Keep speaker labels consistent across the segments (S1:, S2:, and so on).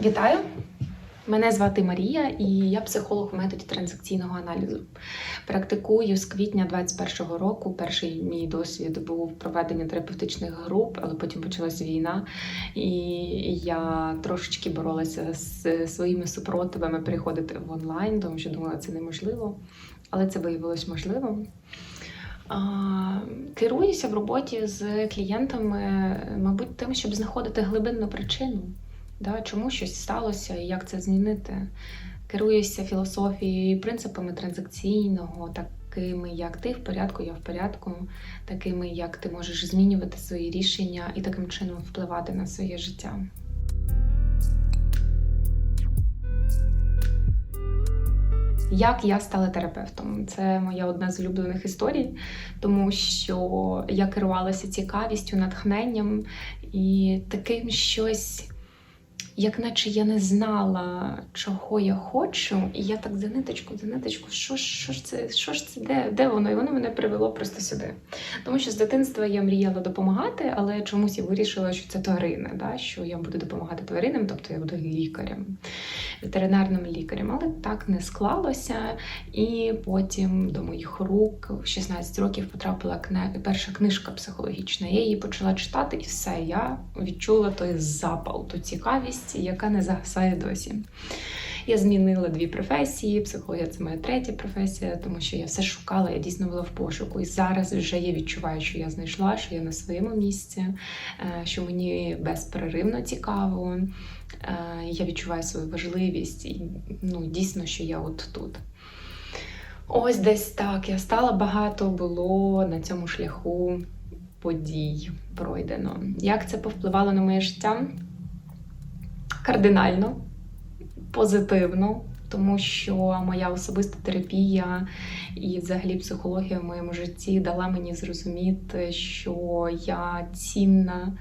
S1: Вітаю! Мене звати Марія, і я психолог в методі транзакційного аналізу. Практикую з квітня 21-го року. Перший мій досвід був проведення терапевтичних груп, але потім почалась війна, і я трошечки боролася з своїми супротивами переходити в онлайн, тому що думала, це неможливо, але це виявилось можливим. Керуюся в роботі з клієнтами, мабуть, тим, щоб знаходити глибинну причину, да, чому щось сталося і як це змінити. Керуюся філософією і принципами транзакційного, такими як ти в порядку, я в порядку, такими як ти можеш змінювати свої рішення і таким чином впливати на своє життя. Як я стала терапевтом? Це моя одна з улюблених історій, тому що я керувалася цікавістю, натхненням і таким щось, як наче я не знала, чого я хочу, і я так за ниточку, за ниточку, що, що ж це, що ж це, де, де воно? І воно мене привело просто сюди. Тому що з дитинства я мріяла допомагати, але чомусь я вирішила, що це тварини, да? що я буду допомагати тваринам, тобто я буду лікарем, ветеринарним лікарем. Але так не склалося. І потім до моїх рук в 16 років потрапила перша книжка психологічна. Я її почала читати, і все, я відчула той запал, ту цікавість, яка не загасає досі. Я змінила дві професії. Психологія це моя третя професія, тому що я все шукала, я дійсно була в пошуку. І зараз вже я відчуваю, що я знайшла, що я на своєму місці, е, що мені безперервно цікаво. Е, Я відчуваю свою важливість і ну, дійсно, що я от тут. Ось десь так. Я стала багато було на цьому шляху подій пройдено. Як це повпливало на моє життя? Кардинально, позитивно, тому що моя особиста терапія і взагалі психологія в моєму житті дала мені зрозуміти, що я цінна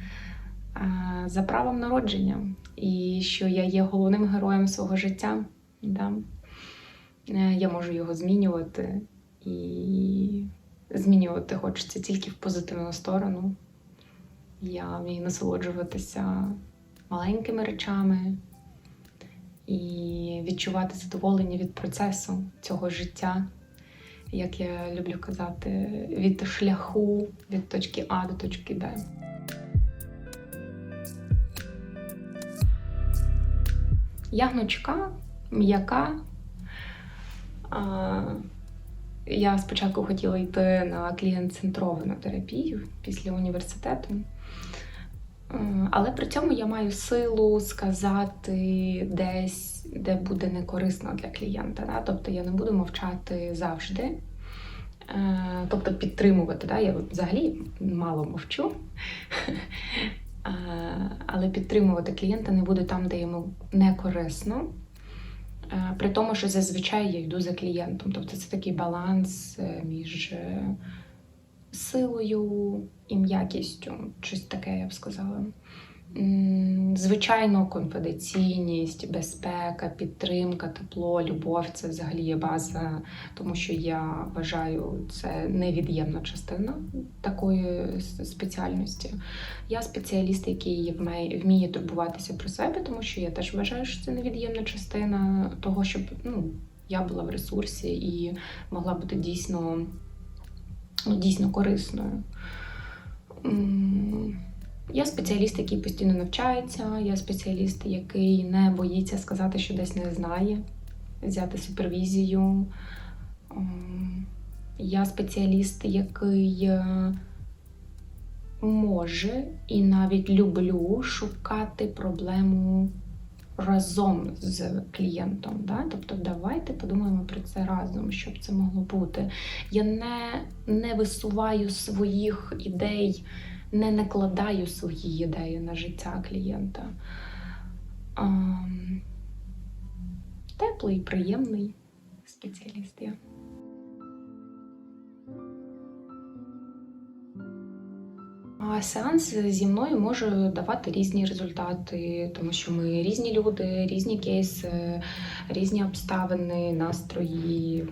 S1: е, за правом народження, і що я є головним героєм свого життя. Да? Е, Я можу його змінювати, і змінювати хочеться тільки в позитивну сторону. Я вмію насолоджуватися маленькими речами і відчувати задоволення від процесу цього життя, як я люблю казати, від шляху від точки А до точки Б. Я гнучка, м'яка. Я спочатку хотіла йти на клієнт-центровану терапію після університету. Е, Але при цьому я маю силу сказати десь, де буде не корисно для клієнта. Да? Тобто я не буду мовчати завжди. Е, Тобто підтримувати. Да? Я взагалі мало мовчу. Е, Але підтримувати клієнта не буду там, де йому не корисно. При тому, що зазвичай я йду за клієнтом. Тобто це такий баланс між силою і м'якістю, щось таке, я б сказала. Звичайно, конфіденційність, безпека, підтримка, тепло, любов це взагалі є база, тому що я вважаю це невід'ємна частина такої спеціальності. Я спеціаліст, який вміє, турбуватися про себе, тому що я теж вважаю, що це невід'ємна частина того, щоб ну, я була в ресурсі і могла бути дійсно, ну, дійсно корисною. Я спеціаліст, який постійно навчається, я спеціаліст, який не боїться сказати, що десь не знає, взяти супервізію. Я спеціаліст, який е, може і навіть люблю шукати проблему разом з клієнтом. Да? Тобто, давайте подумаємо про це разом, щоб це могло бути. Я не, не висуваю своїх ідей, не накладаю свої ідеї на життя клієнта. Ам, Теплий, приємний спеціаліст я. А Сеанс зі мною може давати різні результати, тому що ми різні люди, різні кейси, різні обставини, настрої.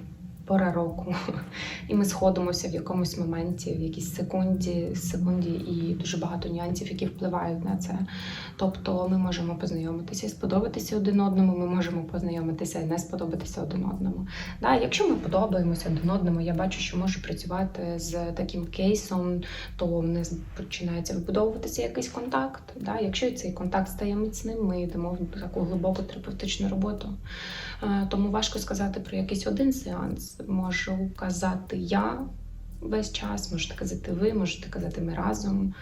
S1: Пора року, і ми сходимося в якомусь моменті, в якійсь секунді, секунді, і дуже багато нюансів, які впливають на це. Тобто ми можемо познайомитися і сподобатися один одному, ми можемо познайомитися і не сподобатися один одному. Да, якщо ми подобаємося один одному, я бачу, що можу працювати з таким кейсом, то в нас починається вибудовуватися якийсь контакт. Да? Якщо цей контакт стає міцним, ми йдемо в таку глибоку терапевтичну роботу. Е, Тому важко сказати про якийсь один сеанс. Можу казати я весь час, можете казати ви, можете казати ми разом.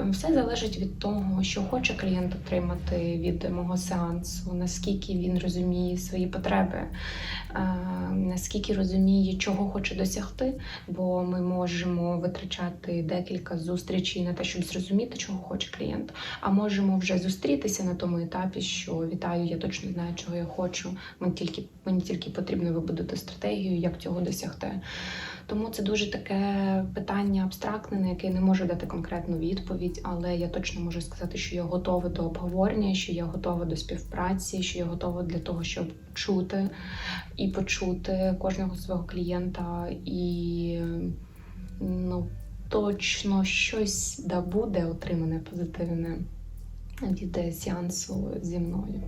S1: Е, Все залежить від того, що хоче клієнт отримати від мого сеансу, наскільки він розуміє свої потреби, е, наскільки розуміє, чого хоче досягти, бо ми можемо витрачати декілька зустрічей на те, щоб зрозуміти, чого хоче клієнт. А можемо вже зустрітися на тому етапі, що вітаю, я точно знаю, чого я хочу. Мені тільки мені тільки потрібно вибудувати стратегію, як цього досягти. Тому це дуже таке питання абстрактне, на яке я не можу дати конкретну відповідь, але я точно можу сказати, що я готова до обговорення, що я готова до співпраці, що я готова для того, щоб чути і почути кожного свого клієнта, і ну точно щось да буде отримане позитивне від сеансу зі мною.